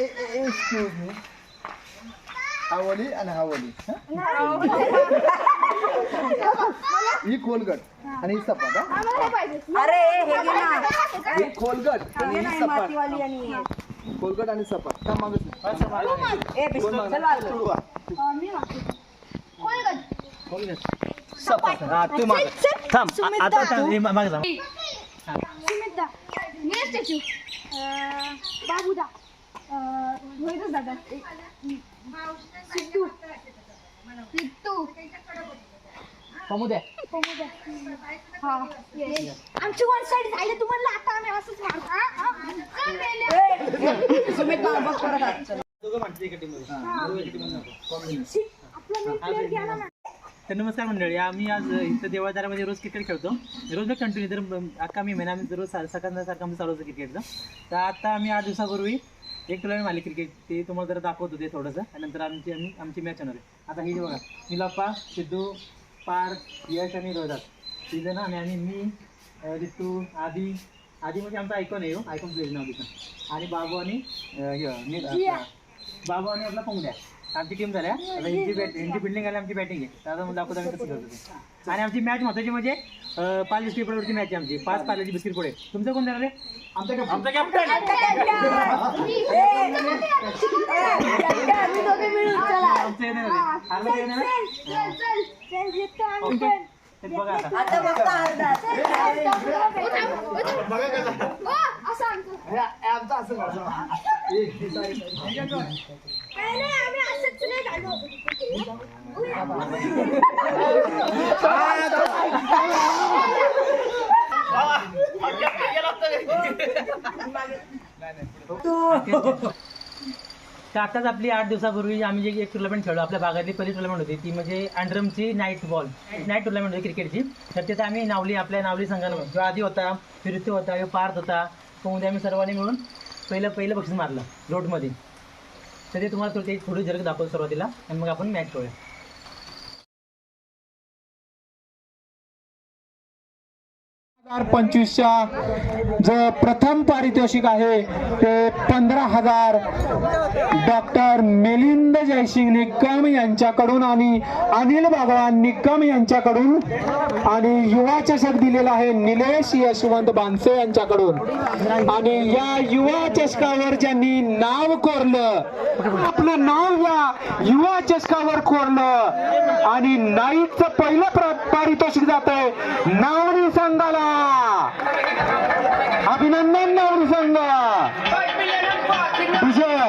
Excuse me आवली आणि हावली ही खोलगट आणि ही सपाट हा? अरे हे घे ना. ही खोलगट आणि हे ही नाही सपाट मातीवाली आणि हे. खोलगट आणि सपाट का मागत नाही ए बिस्किट चल वाजव. तू वा. अं, मी मागते कोलगट हा तू माग. थांब आ- आता आता हे मा- मागे थांब बाबूदा. रोहितच दादा हा. आमची वन साईड झाली तुम्हाला आता आम्ही असंच मारतो. सुमित बघ परत तर नमस्कार मंडळी आम्ही आज इथं देवादारामध्ये रोज क्रिकेट खेळतो. रोज कंटिन्यू तर अख्खा मी महिना आम्ही रोज सकाळसारखं आमचं चालू होतं क्रिकेटचं तर आता आम्ही आठ दिवसापूर्वी एक टुर्नामेंट आली क्रिकेट ते तुम्हाला जरा दाखवत होते थोडंसं. आणि नंतर आमची आम्ही आमची मॅच होणार आहे. आता ही जी बघा निलाप्पा सिद्धू पार यश आणि रोहिदास. तिथे ना आणि आणि मी रितू आदी. आधी म्हणजे आमचा आयकॉन आहे हो. आयकॉन प्लेअर नाव तिथं. आणि बाबू आणि हे. बाबू आणि आपला पोंगड्या. आमची टीम झाल्या आता यांची बॅट यांची बिल्डिंग आली आमची बॅटिंग आहे. आता मग दाखवतो आम्ही कसं करतो. आणि आमची मॅच महत्वाची म्हणजे पाच बिस्किट पुढे मॅच आहे आमची. पाच पाल्याची बिस्किट पुढे. तुमचं कोण देणार आहे? आमचा कॅप्टन हे बघा आता. तर आताच आपली आठ दिवसापूर्वी आम्ही जे एक टुर्नामेंट खेळलो आपल्या भागातली पहिली टुर्नामेंट होती ती म्हणजे अँड्रमची नाईट बॉल नाईट टुर्नामेंट होती क्रिकेटची तर तिथे आम्ही नावली आपल्या नावली संघानं जो आधी होता फिरतो होता किंवा पार्थ होता तो उद्या आम्ही सर्वांनी मिळून पहिलं पहिलं बक्षीस मारलं रोडमध्ये तर ते तुम्हाला थोडी थोडी झलक दाखवतो सुरुवातीला आणि मग आपण मॅच करूया. हजार पंचवीसच्या जो प्रथम पारितोषिक आहे ते पंधरा हजार. डॉक्टर मिलिंद जयसिंग निकम यांच्याकडून आणि अनिल भगवान निकम यांच्याकडून आणि युवा चषक दिलेला आहे निलेश यशवंत बांसे यांच्याकडून. आणि या युवा चषकावर ज्यांनी नाव कोरलं आपलं नाव या युवा चषकावर कोरलं आणि नाईटचं पहिलं पारितोषिक जात आहे नावरी संघाला. अभिनंदन नावरी संघ विजय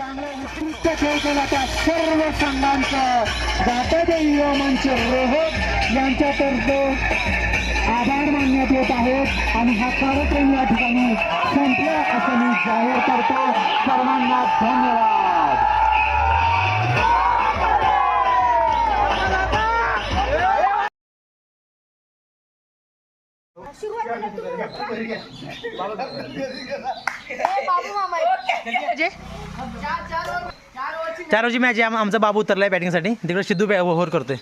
चांगला उत्कृष्ट खेळ केला त्या सर्व संघांचा घाटाचे युवा मंच रोहत यांच्यातर्फे आभार मानण्यात येत आहेत. आणि हा कार्यक्रम या ठिकाणी संपला असं मी जाहीर करतो. सर्वांना धन्यवाद. चार रोजी मॅच आहे. आमचा बाबू उतरलाय बॅटिंगसाठी. तिकडे सिद्धू ओव्हर हो- करतोय.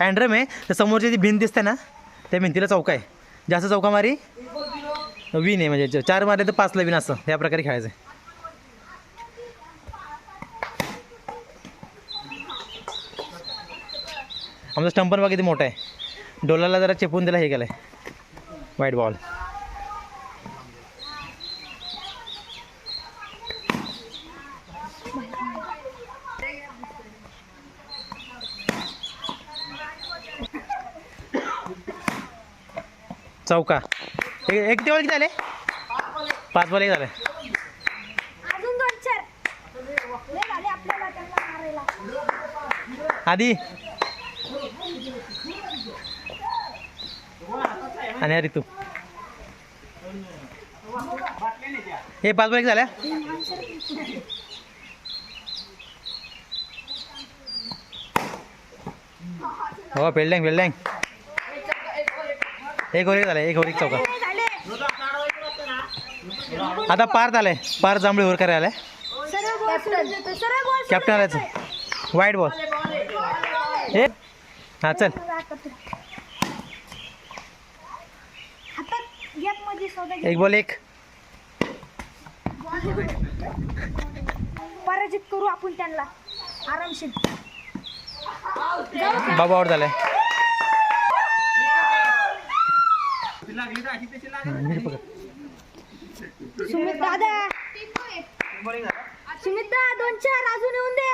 अँड्रम आहे. तर समोरची जी भिंत दिसते ना त्या भिंतीला चौका आहे. जास्त चौका मारी. विन आहे म्हणजे. चार मारले तर पाचला विन असं. या प्रकारे खेळायचं आहे आमचा स्टंपर पण बघा किती मोठा आहे. डोलाला जरा चेपून दिला हे केलं आहे वाईट बॉल चौका. एक एक किती बॉल किती झाले पाच बॉल एक झाले. आधी? आणि हा ऋतू हे पाच बाईक झाल्या? हो फिल्डिंग फिल्डिंग एक ओव्हर एक झालं एक ओव्हर चौका आता पार झालंय पार जांभळे ओव्हर करायला आलाय कॅप्टन आलायचं वाईट बॉल हे हां चल. एक बॉल एक. पराजित करू आपण त्यांना. आरामशीर. बाबा आउट झालाय. सुमित दादा. सुमित दादा दोन चार अजून येऊन दे.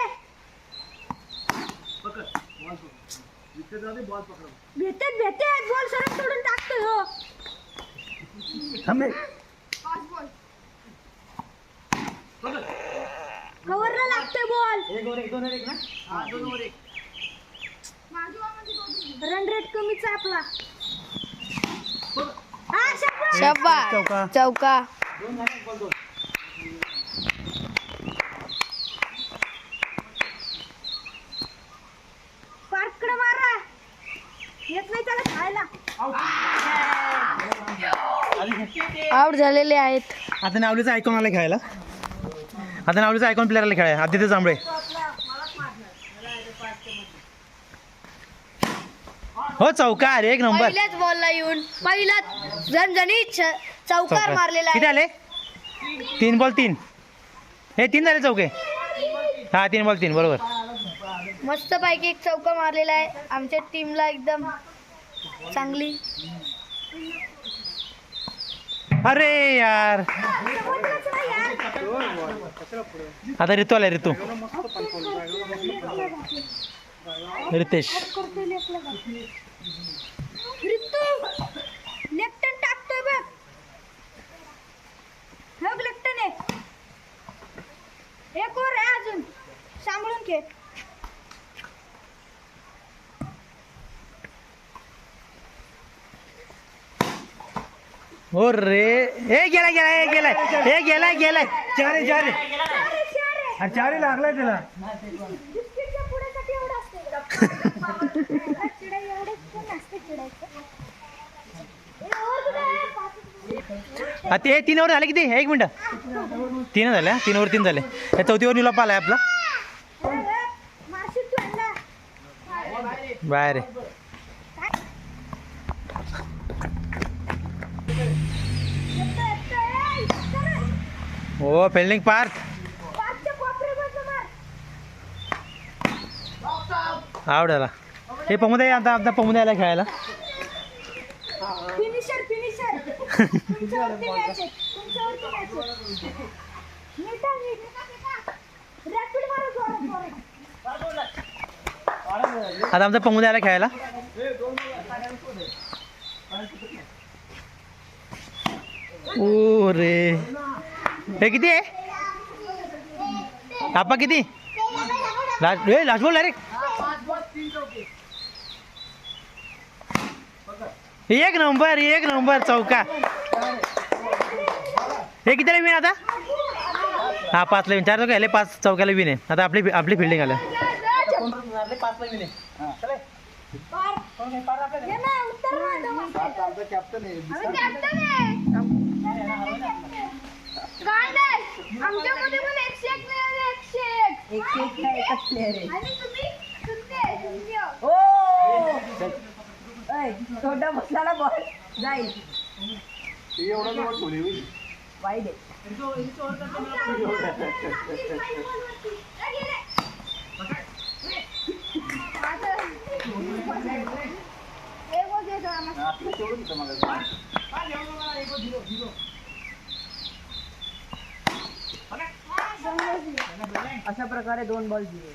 भेटत भेटत. बॉल सरळ सोडून टाकतोय हो. कव्हरला लागतोय बॉल. रन रेट कमीच आहे आपला हा शाबास. चौका. चौका मारा येत नाही त्याला खायला आउट झालेले आहेत. आता नावलीचा आयकॉन आला खेळायला. आता नावलीचा आयकॉन प्लेअरला खेळाय आदित्य जांभळे. हो चौका अरे एक नंबर. पहिल्याच बॉलला येऊन पहिलाच झणझणीत छ- चौकार चौका. मारलेला किती आहे आले? तीन बॉल तीन. हे तीन झाले चौके. हा तीन बॉल तीन बरोबर. मस्त पैकी एक चौका मारलेला आहे. आमच्या टीमला एकदम चांगली अरे यार. आता ऋतू आला ऋतू रितेश. लेफ्टन लेफ्टन एक और आहे अजून. सांभाळून घे. हो रे. हे गेला गेला हे गेलाय. हे गेलाय गेलाय. चारे चारे. अरे चारे लागलाय त्याला. हा, ते तीन ओव्हर झाले किती? एक मिनिट. तीन झाल्या तीन ओव्हर तीन झाले. हे चौथी ओव्हर निलाप आलाय आपला. ए, ए, हो फिल्डिंग पार्थ. पाचच्या कोपऱ्यापासून मार. आवड झाला हे पमुदे आता आता पमुदे आला खेळायला. आता आमचा पमुदे आला खेळायला. ओ रे. हे किती आहे? आपा किती? लास्ट ए लास्ट बॉल डायरेक्ट एक नंबर एक नंबर चौका. हे कितीला विन आता? हा पाचला विन. चार चौके आले पाच चौक्याला विन आहे. आता आपली आपली फिल्डिंग आलं. ये ना उत्तर मार आमचा कॅप्टन नाही आमच्यामध्ये पण एकशे एक आहे एकशे एक एकशे एक काय एकच प्लेअर आहे आणि तुम्ही? शून्य शून्य ओ! ऐ, छोटा बसला बॉल जाईल. ती एवढा जवळ ठेवली आहे होतं मगाशी. अशा प्रकारे दोन बॉल जिंकले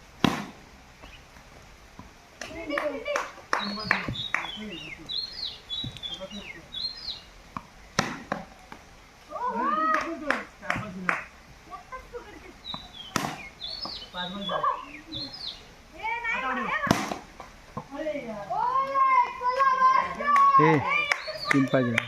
हे तीन पाहिजे जॉन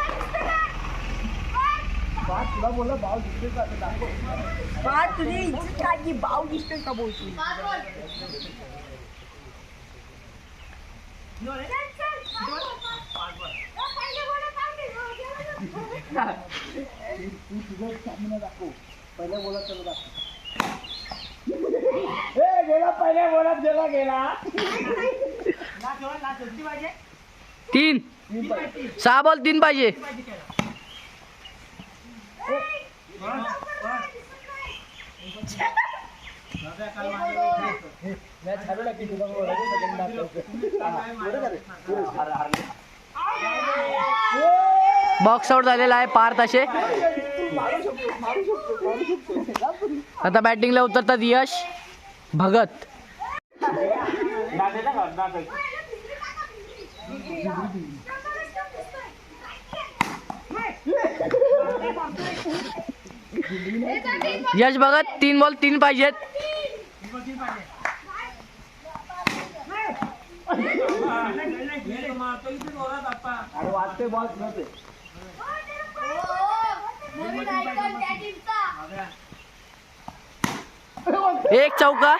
तुझी इज्जत काय? भाव दिसतोय का बोलतोय पहिल्या बोलत चला दाखव तीन सहा बॉल तीन पाहिजे. बॉक्स आउट झालेला आहे पार तसे आता बॅटिंगला उतरतात यश भगत. यश भगत तीन बॉल तीन पाहिजेत. एक चौका.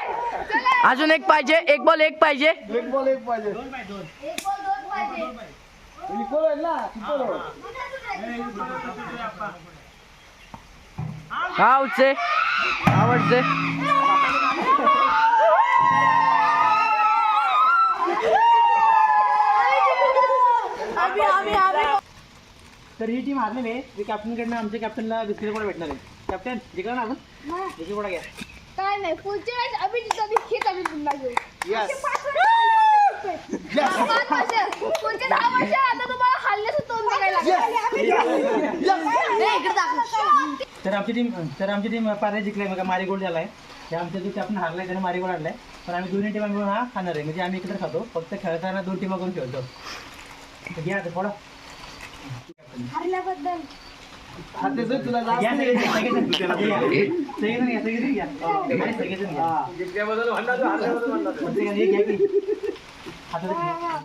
अजून एक पाहिजे एक बॉल एक पाहिजे. एक बॉल एक पाहिजे. ना आवडचे आवडचे तर ही टीम हारलेली आहे. जे कॅप्टनकडनं आमच्या कॅप्टनला बिस्किट पण भेटणार आहे? कॅप्टन जिंकला ना आपण? बिस्किट पण घ्या काय नाही पुढच्या वेळेस आम्ही खेळ आम्ही पुन्हा घेऊ. दहा वर्ष आता तुम्हाला हल्ल्याचं तोंड बघायला इकडे. तर आमची टीम तर आमची टीम पार्ले जिंकलाय मग मारी गोल्ड झालाय. ते आमचा जो कॅप्टन हारलाय त्याने मारी गोल्ड आणलाय. पण आम्ही दोन्ही टीम मिळून हा खाणार आहे. म्हणजे आम्ही एकत्र खातो. फक्त खेळताना दोन टीमा करून खेळतो. तर घ्या आता थोडा हरल्याबद्दल. हा. घ्या.